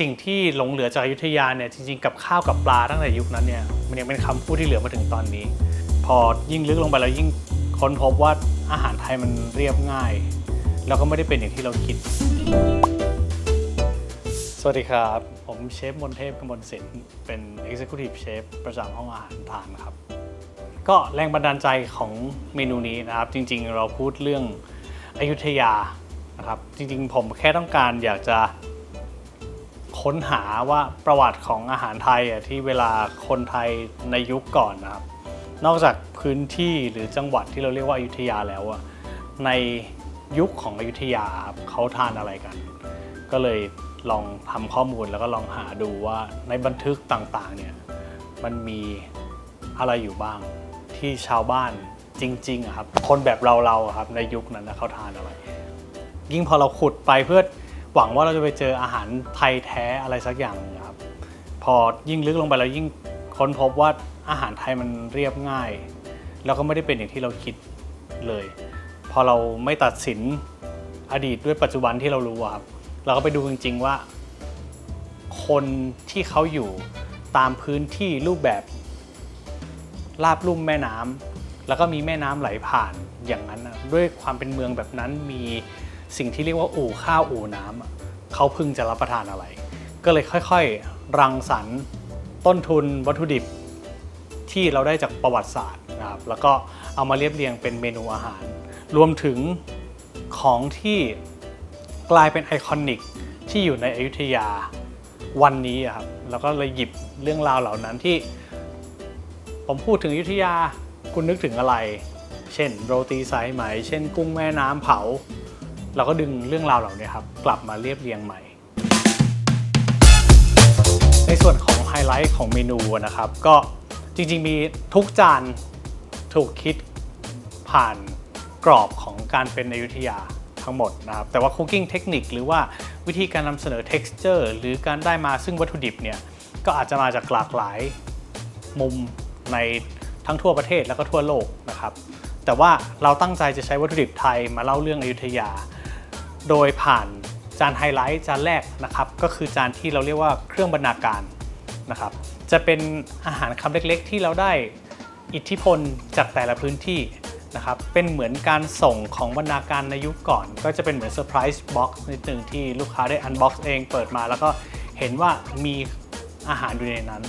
สิ่งที่หลงเหลือจากอยุธยาเนี่ยจริงๆกับข้าวกับปลาตั้งแต่ยุคนั้นเนี่ยมันยังเป็นคำพูดที่เหลือมาถึงตอนนี้ พอยิ่งลึกลงไปแล้วยิ่งค้นพบว่าอาหารไทยมันเรียบง่าย แล้วก็ไม่ได้เป็นอย่างที่เราคิด สวัสดีครับ ผมเชฟมนเทพกมลศิลป์เป็น Executive Chef ประจำห้องอาหารทานครับ ก็แรงบันดาลใจของเมนูนี้นะครับ จริง ๆ เราพูดเรื่องอยุธยานะครับ จริง ๆ ผมแค่ต้องการอยากจะ ค้นหาว่าประวัติของอาหารไทยอะที่เวลาคนไทยในยุคก่อนนะครับ นอกจากพื้นที่หรือจังหวัดที่เราเรียกว่าอยุธยาแล้วอะในยุคของอยุธยาครับเขาทานอะไรกัน ก็เลยลองทำข้อมูลแล้วก็ลองหาดูว่าในบันทึกต่างๆเนี่ยมันมีอะไรอยู่บ้างที่ชาวบ้านจริงๆครับคนแบบเราๆครับในยุคนั้นเขาทานอะไร ยิ่งพอเราขุดไปเพื่อ หวังว่าเราจะไปเจออาหารไทยแท้อะไรสักอย่างนึ่งครับ พอยิ่งลึกลงไปแล้วยิ่งค้นพบว่าอาหารไทยมันเรียบง่าย แล้วก็ไม่ได้เป็นอย่างที่เราคิดเลย พอเราไม่ตัดสินอดีตด้วยปัจจุบันที่เรารู้ครับเราก็ไปดูจริง ๆว่า คนที่เขาอยู่ตามพื้นที่รูปแบบลาบลุ่มแม่น้ำแล้วก็มีแม่น้ำไหลผ่านอย่างนั้นด้วยความเป็นเมืองแบบนั้นมี สิ่งที่เรียกว่าอู่ข้าวอู่น้ำเขาพึงจะรับประทานอะไร ก็เลยค่อยๆ รังสรรค์ต้นทุนวัตถุดิบที่เราได้จากประวัติศาสตร์นะครับแล้วก็เอามาเรียบเรียงเป็นเมนูอาหาร รวมถึงของที่กลายเป็นไอคอนิกที่อยู่ในอยุธยาวันนี้ครับแล้วก็เลยหยิบเรื่องราวเหล่านั้นที่ผมพูดถึงอยุธยาคุณนึกถึงอะไร เช่นโรตีสายไหม เช่นกุ้งแม่น้ำเผา เราก็ดึงเรื่องราวเหล่านี้ครับกลับมาเรียบเรียงใหม่ ในส่วนของไฮไลท์ของเมนูนะครับ ก็จริงๆมีทุกจานถูกคิดผ่านกรอบของการเป็นอยุธยาทั้งหมดนะครับ แต่ว่าคุกกิ้งเทคนิคหรือว่าวิธีการนำเสนอ texture หรือการได้มาซึ่งวัตถุดิบเนี่ย ก็อาจจะมาจากหลากหลายมุมในทั้งทั่วประเทศแล้วก็ทั่วโลกนะครับ แต่ว่าเราตั้งใจจะใช้วัตถุดิบไทยมาเล่าเรื่องอยุธยา โดยผ่านจานไฮไลท์จานแรกนะครับ ก็คือจานที่เราเรียกว่าเครื่องบรรณาการนะครับ จะเป็นอาหารคำเล็กๆ ที่เราได้อิทธิพลจากแต่ละพื้นที่นะครับ เป็นเหมือนการส่งของบรรณาการในยุคก่อน ก็จะเป็นเหมือนเซอร์ไพรส์บ็อกซ์นิดหนึ่งที่ลูกค้าได้อันบ็อกซ์เองเปิดมา แล้วก็เห็นว่ามีอาหารอยู่ในนั้น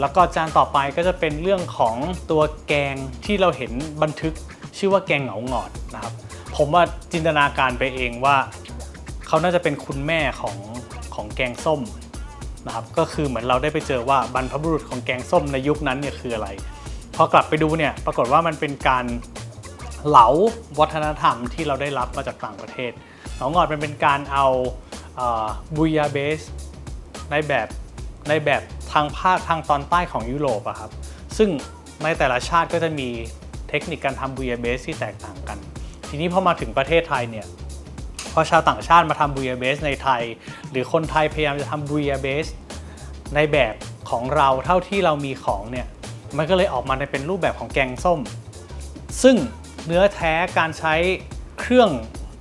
แล้วก็จานต่อไปก็จะเป็นเรื่องของตัวแกงที่เราเห็นบันทึกชื่อว่าแกงเหงาหงอดนะครับ ผมว่าจินตนาการไปเองว่า เขาน่าจะเป็นคุณแม่ของของแกงส้มนะครับก็คือเหมือนเราได้ไปเจอว่าบรรพบุรุษของแกงส้มในยุคนั้นเนี่ยคืออะไร พอกลับไปดูเนี่ยปรากฏว่ามันเป็นการเหลาวัฒนธรรมที่เราได้รับมาจากต่างประเทศเหงางอดมันเป็นการเอาบุยาเบสในแบบในแบบทางภาคทางตอนใต้ของยุโรปอะครับซึ่งในแต่ละชาติก็จะมีเทคนิคการทำบูยาเบสที่แตกต่างกัน ทีนี้พอมาถึงประเทศไทยเนี่ยพอชาวต่างชาติมาทำบูยาเบสในไทย หรือคนไทยพยายามจะทำบูยาเบสในแบบของเราเท่าที่เรามีของเนี่ยมันก็เลยออกมาในเป็นรูปแบบของแกงส้ม ซึ่งเนื้อแท้การใช้เครื่อง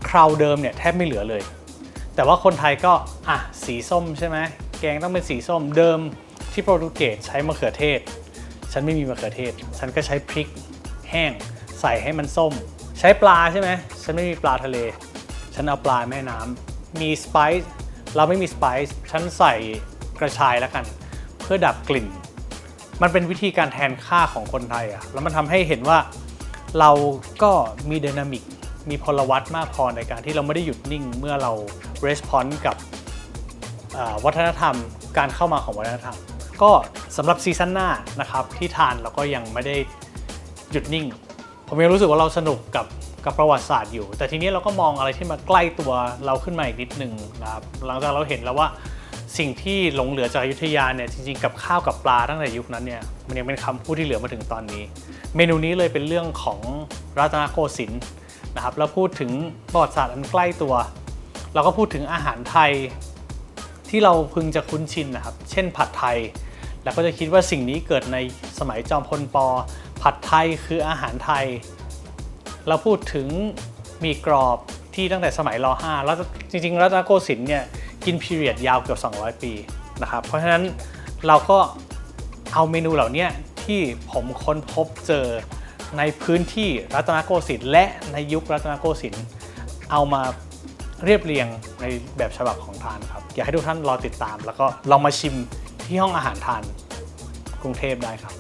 คราวเดิมเนี่ยแทบไม่เหลือเลย แต่ว่าคนไทยก็อะสีส้มใช่ไหมแกงต้องเป็นสีส้มเดิมที่โปรตุเกสใช้มะเขือเทศ ฉันไม่มีมะเขือเทศ ฉันก็ใช้พริกแห้งใส่ให้มันส้ม ใช้ปลาใช่ไหมฉันไม่มีปลาทะเล ฉันเอาปลาแม่น้ำมีสไปซ์เราไม่มีสไปซ์ฉันใส่กระชายแล้วกัน เพื่อดับกลิ่น มันเป็นวิธีการแทนค่าของคนไทยอะแล้วมันทำให้เห็นว่าเราก็มีดินามิกมีพลวัตมากพอในการที่เราไม่ได้หยุดนิ่งเมื่อเรา response กับวัฒนธรรมการเข้ามาของวัฒนธรรม ก็สำหรับซีซั่นหน้านะครับที่ทานเราก็ยังไม่ได้หยุดนิ่ง ผมยังรู้สึกว่าเราสนุกกับกับประวัติศาสตร์อยู่ แต่ทีนี้เราก็มองอะไรที่มาใกล้ตัวเราขึ้นมาอีกนิดหนึ่งนะครับหลังจากเราเห็นแล้วว่าสิ่งที่หลงเหลือจากอยุธยาเนี่ยจริงๆกับข้าวกับปลาตั้งแต่ยุคนั้นเนี่ยมันยังเป็นคำพูดที่เหลือมาถึงตอนนี้ เมนูนี้เลยเป็นเรื่องของรัตนโกสินทร์นะครับแล้วพูดถึงประวัติศาสตร์อันใกล้ตัว เราก็พูดถึงอาหารไทยที่เราพึงจะคุ้นชินนะครับ เช่นผัดไทย แล้วก็จะคิดว่าสิ่งนี้เกิดในสมัยจอมพลปผัดไทยคืออาหารไทย เราพูดถึงมีกรอบที่ตั้งแต่สมัยร .5 แล้วจริงๆรัตนโกสินทร์เนี่ยกินพีเรียดยาวเกือบ 200 ปีนะครับ เพราะฉะนั้นเราก็เอาเมนูเหล่านี้ที่ผมค้นพบเจอในพื้นที่รัตนโกสินทร์และในยุครัตนโกสินทร์เอามาเรียบเรียงในแบบฉบับของทานครับ อยากให้ทุกท่านรอติดตาม แล้วก็ลองมาชิม ที่ห้องอาหารทานกรุงเทพได้ครับ